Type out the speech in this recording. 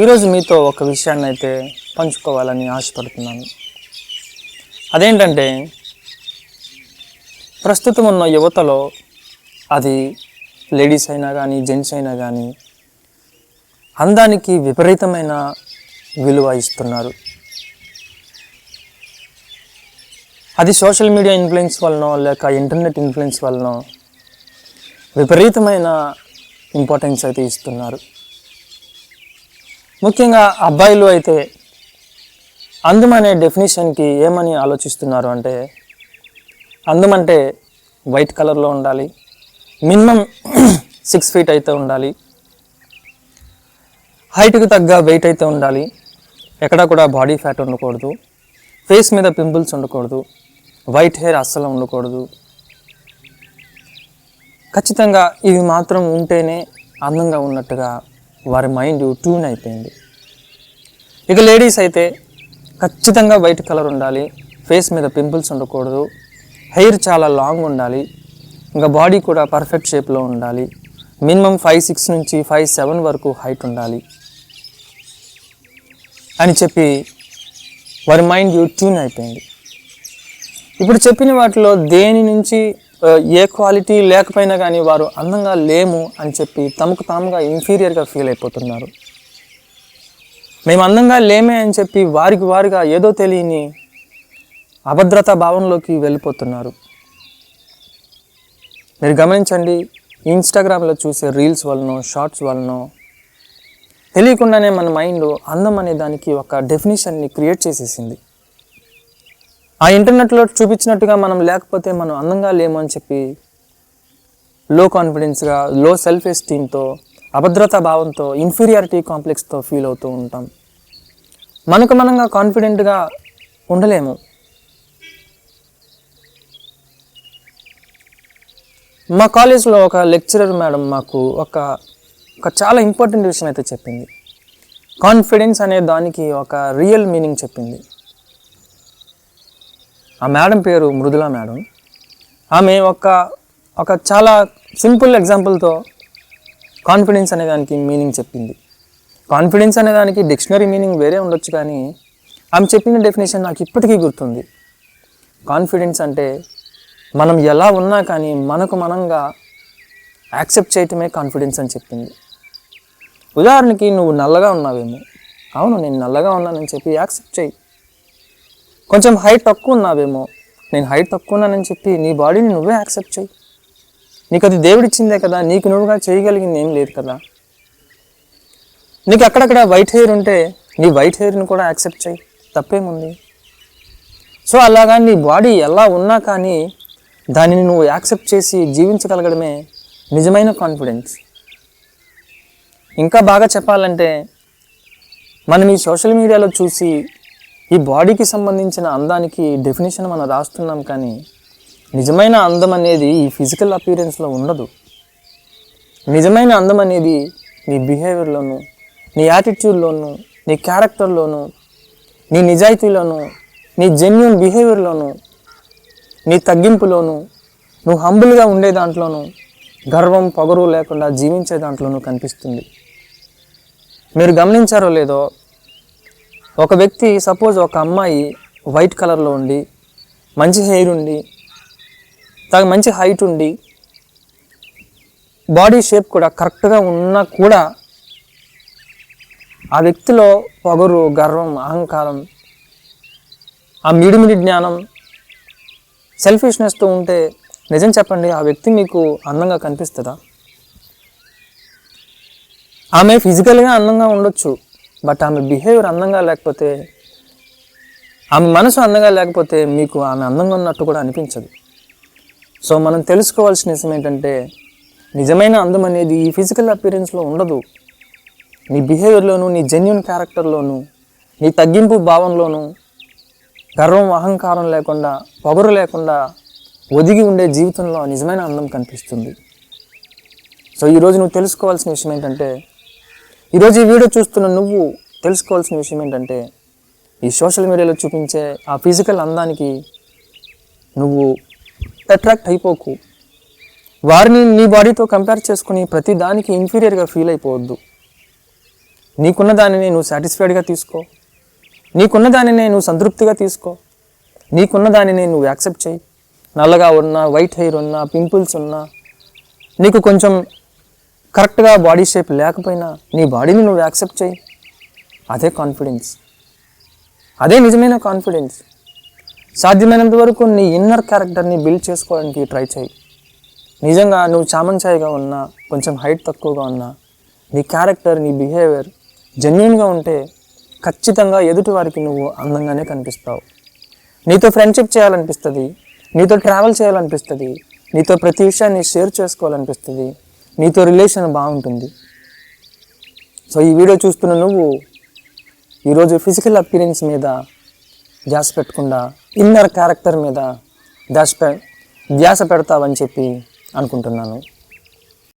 ఈరోజు మీతో ఒక విషయాన్ని అయితే పంచుకోవాలని ఆశపడుతున్నాను. అదేంటంటే ప్రస్తుతం ఉన్న యువతలో అది లేడీస్ అయినా కానీ జెంట్స్ అయినా కానీ అందానికి విపరీతమైన విలువ ఇస్తున్నారు. అది సోషల్ మీడియా ఇన్ఫ్లుయెన్స్ వలనో లేక ఇంటర్నెట్ ఇన్ఫ్లుయెన్స్ వలనో విపరీతమైన ఇంపార్టెన్స్ అయితే ఇస్తున్నారు. ముఖ్యంగా అబ్బాయిలు అయితే అందం అనే డెఫినేషన్కి ఏమని ఆలోచిస్తున్నారు అంటే అందం అంటే వైట్ కలర్లో ఉండాలి మినిమం సిక్స్ ఫీట్ అయితే ఉండాలి హైట్కి తగ్గ వెయిట్ అయితే ఉండాలి ఎక్కడా కూడా బాడీ ఫ్యాట్ ఉండకూడదు ఫేస్ మీద పింపుల్స్ ఉండకూడదు వైట్ హెయిర్ అస్సలు ఉండకూడదు. ఖచ్చితంగా ఇవి మాత్రం ఉంటేనే అందంగా ఉన్నట్టుగా వారి మైండ్ ట్యూన్ అయిపోయింది. ఇక లేడీస్ అయితే ఖచ్చితంగా వైట్ కలర్ ఉండాలి ఫేస్ మీద పింపుల్స్ ఉండకూడదు హెయిర్ చాలా లాంగ్ ఉండాలి ఇంకా బాడీ కూడా పర్ఫెక్ట్ షేప్లో ఉండాలి మినిమం ఫైవ్ సిక్స్ నుంచి ఫైవ్ సెవెన్ వరకు హైట్ ఉండాలి అని చెప్పి వారి మైండ్ ట్యూన్ అయిపోయింది. ఇప్పుడు చెప్పిన వాటిలో దేని నుంచి ఏ క్వాలిటీ లేకపోయినా కానీ వారు అందంగా లేము అని చెప్పి తమకు తాముగా ఇన్ఫీరియర్గా ఫీల్ అయిపోతున్నారు. మేము అందంగా లేమే అని చెప్పి వారికి వారిగా ఏదో తెలియని అభద్రతా భావంలోకి వెళ్ళిపోతున్నారు. మీరు గమనించండి ఇన్స్టాగ్రామ్లో చూసే రీల్స్ వలనో షార్ట్స్ వలనో తెలియకుండానే మన మైండ్ అందం అనే దానికి ఒక డెఫినేషన్ని క్రియేట్ చేసేసింది. ఆ ఇంటర్నెట్లో చూపించినట్టుగా మనం లేకపోతే మనం అందంగా లేము అని చెప్పి లో కాన్ఫిడెన్స్గా లో సెల్ఫ్ ఎస్టీమ్తో అభద్రతా భావంతో ఇన్ఫీరియారిటీ కాంప్లెక్స్తో ఫీల్ అవుతూ ఉంటాం. మనకు మనంగా కాన్ఫిడెంట్గా ఉండలేము. మా కాలేజ్లో ఒక లెక్చరర్ మేడం మాకు ఒక ఒక చాలా ఇంపార్టెంట్ విషయం అయితే చెప్పింది. కాన్ఫిడెన్స్ అనే దానికి ఒక రియల్ మీనింగ్ చెప్పింది. ఆ మేడం పేరు మృదుల మేడం. ఆమె ఒక ఒక చాలా సింపుల్ ఎగ్జాంపుల్తో కాన్ఫిడెన్స్ అనే దానికి మీనింగ్ చెప్పింది. కాన్ఫిడెన్స్ అనే దానికి డిక్షనరీ మీనింగ్ వేరే ఉండొచ్చు కానీ ఆమె చెప్పిన డెఫినేషన్ నాకు ఇప్పటికీ గుర్తుంది. కాన్ఫిడెన్స్ అంటే మనం ఎలా ఉన్నా కానీ మనకు మనంగా యాక్సెప్ట్ చేయటమే కాన్ఫిడెన్స్ అని చెప్పింది. ఉదాహరణకి నువ్వు నల్లగా ఉన్నావేమో. అవును నేను నల్లగా ఉన్నానని చెప్పి యాక్సెప్ట్ చేయి. కొంచెం హైట్ తక్కువ ఉన్నావేమో. నేను హైట్ తక్కువ ఉన్నానని చెప్పి నీ బాడీని నువ్వే యాక్సెప్ట్ చేయి. నీకు అది దేవుడిచ్చిందే కదా నీకు నువ్వుగా చేయగలిగింది ఏం లేదు కదా. నీకు అక్కడక్కడ వైట్ హెయిర్ ఉంటే నీ వైట్ హెయిర్ని కూడా యాక్సెప్ట్ చేయి. తప్పేముంది? సో అలాగా నీ బాడీ ఎలా ఉన్నా కానీ దానిని నువ్వు యాక్సెప్ట్ చేసి జీవించగలగడమే నిజమైన కాన్ఫిడెన్స్. ఇంకా బాగా చెప్పాలంటే మనం ఈ సోషల్ మీడియాలో చూసి ఈ బాడీకి సంబంధించిన అందానికి డెఫినేషన్ మనం రాస్తున్నాం కానీ నిజమైన అందం అనేది ఈ ఫిజికల్ అపీరెన్స్లో ఉండదు. నిజమైన అందం అనేది నీ బిహేవియర్లోను నీ యాటిట్యూడ్లోను నీ క్యారెక్టర్లోను నీ నిజాయితీలోను నీ జెన్యున్ బిహేవియర్లోను నీ తగ్గింపులోను నువ్వు హంబుల్గా ఉండే దాంట్లోనూ గర్వం పొగరు లేకుండా జీవించే దాంట్లోనూ కనిపిస్తుంది. మీరు గమనించారో లేదో ఒక వ్యక్తి సపోజ్ ఒక అమ్మాయి వైట్ కలర్లో ఉండి మంచి హెయిర్ ఉండి తనకు మంచి హైట్ ఉండి బాడీ షేప్ కూడా కరెక్ట్గా ఉన్నా కూడా ఆ వ్యక్తిలో పొగరు గర్వం అహంకారం ఆ మిడిమిడి జ్ఞానం సెల్ఫిష్నెస్తో ఉంటే నిజం చెప్పండి ఆ వ్యక్తి మీకు అందంగా కనిపిస్తుందా? ఆమె ఫిజికల్గా అందంగా ఉండొచ్చు. బట్ ఆమె బిహేవియర్ అందంగా లేకపోతే ఆమె మనసు అందంగా లేకపోతే మీకు ఆమె అందంగా ఉన్నట్టు కూడా అనిపించదు. సో మనం తెలుసుకోవాల్సిన విషయం ఏంటంటే నిజమైన అందం అనేది ఈ ఫిజికల్ అపీరెన్స్లో ఉండదు. నీ బిహేవియర్లోను నీ జెన్యున్ క్యారెక్టర్లోను నీ తగ్గింపు భావంలోను గర్వం అహంకారం లేకుండా పొగరు లేకుండా ఒదిగి ఉండే జీవితంలో నిజమైన అందం కనిపిస్తుంది. సో ఈరోజు నువ్వు తెలుసుకోవాల్సిన విషయం ఏంటంటే ఈరోజు ఈ వీడియో చూస్తున్న నువ్వు తెలుసుకోవాల్సిన విషయం ఏంటంటే ఈ సోషల్ మీడియాలో చూపించే ఆ ఫిజికల్ అందానికి నువ్వు అట్రాక్ట్ అయిపోకు. వారిని నీ బాడీతో కంపేర్ చేసుకుని ప్రతి దానికి ఇన్ఫీరియర్గా ఫీల్ అయిపోవద్దు. నీకున్న దానిని నువ్వు సాటిస్ఫైడ్గా తీసుకో. నీకున్న దానిని నువ్వు సంతృప్తిగా తీసుకో. నీకున్న దానిని నువ్వు యాక్సెప్ట్ చేయి. నల్లగా ఉన్నా వైట్ హెయిర్ ఉన్నా పింపుల్స్ ఉన్నా నీకు కొంచెం కరెక్ట్గా బాడీ షేప్ లేకపోయినా నీ బాడీని నువ్వు యాక్సెప్ట్ చేయి. అదే కాన్ఫిడెన్స్ అదే నిజమైన కాన్ఫిడెన్స్ సాధ్యమైనంత వరకు నీ ఇన్నర్ క్యారెక్టర్ని బిల్డ్ చేసుకోవడానికి ట్రై చేయి. నిజంగా నువ్వు చామంచాయిగా ఉన్నా కొంచెం హైట్ తక్కువగా ఉన్నా నీ క్యారెక్టర్ నీ బిహేవియర్ జెన్యున్గా ఉంటే ఖచ్చితంగా ఎదుటి వారికి నువ్వు అందంగానే కనిపిస్తావు. నీతో ఫ్రెండ్షిప్ చేయాలనిపిస్తుంది నీతో ట్రావెల్ చేయాలనిపిస్తుంది నీతో ప్రతి విషయాన్ని షేర్ చేసుకోవాలనిపిస్తుంది నీతో రిలేషన్ బాగుంటుంది. సో ఈ వీడియో చూస్తున్న నువ్వు ఈరోజు ఫిజికల్ అపీరెన్స్ మీద ధ్యాస పెట్టకుండా ఇన్నర్ క్యారెక్టర్ మీద ధ్యాస పె ధ్యాస పెడతావని చెప్పి అనుకుంటున్నాను.